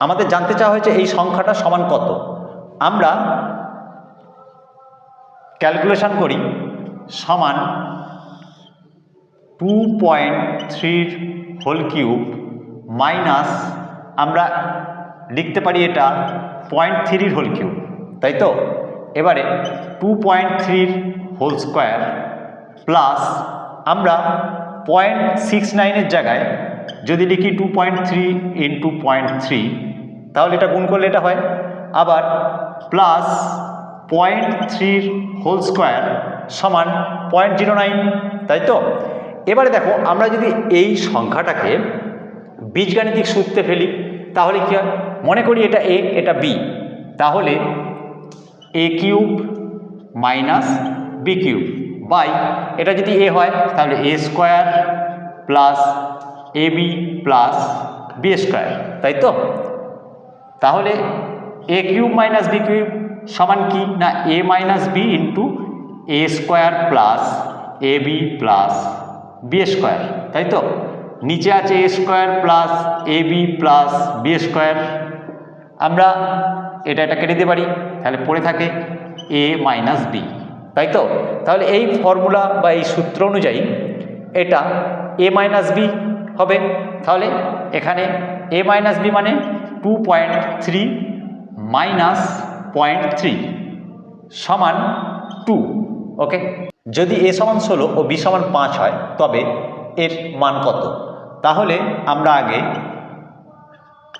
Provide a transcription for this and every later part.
আমাদের জানতে চাওয়া হয়েছে এই সংখ্যাটা সমান কত। আমরা ক্যালকুলেশন করি, সমান টু পয়েন্ট থ্রির হোল কিউব মাইনাস আমরা লিখতে পারি এটা পয়েন্ট থ্রির হোল কিউব তাই তো? এবারে টু পয়েন্ট থ্রির হোল স্কোয়ার প্লাস আমরা পয়েন্ট সিক্স নাইনের জায়গায় যদি লিখি two point three into point three তাহলে এটা গুণ করলে এটা হয়। আবার প্লাস পয়েন্ট থ্রির হোল স্কোয়ার সমান পয়েন্ট জিরো নাইন তাই তো? এবারে দেখো, আমরা যদি এই সংখ্যাটাকে বীজগাণিতিক সূত্রে ফেলি, তাহলে কী হয়? মনে করি এটা এ এটা বি তাহলে A cube minus B cube by, এটা যদি এ হয়, তাহলে A square plus A B plus B square তাই তো? তাহলে A cube minus B cube সমান কি? না A minus B into A square plus A B plus B square তাই তো? নিচে আছে A square plus A B plus B square আমরা এটা এটা কেটে দিতে পারি, তাহলে পড়ে থাকে এ মাইনাস বি তাই তো? তাহলে এই ফর্মুলা বা এই সূত্র অনুযায়ী এটা এ মাইনাস বি হবে। তাহলে এখানে এ মাইনাস বি মানে two point three minus point three সমান টু ওকে যদি এ সমান ষোলো ও বি সমান পাঁচ হয়, তবে এর মান কত? তাহলে আমরা আগে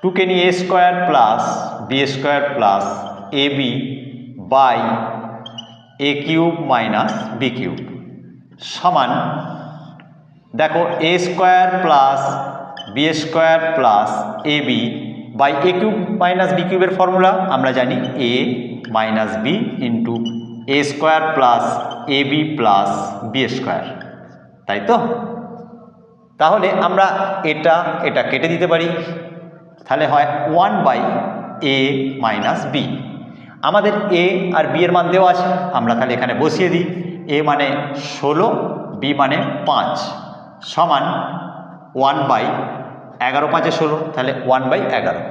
টুকে নিয়ে A square plus B square plus A B by A cube minus B cube সমান, দেখো A square plus B square plus A B by A cube minus B কিউবের ফর্মুলা আমরা জানি A minus B into A square plus A B plus B square তাই তো? তাহলে আমরা এটা এটা কেটে দিতে পারি। তাহলে হয় one by A minus B আমাদের এ আর বি এর মান দেওয়া আছে, আমরা তাহলে এখানে বসিয়ে দিই। এ মানে ষোলো বি মানে পাঁচ, সমান ওয়ান বাই এগারো পাঁচে ষোলো তাহলে ওয়ান বাই এগারো।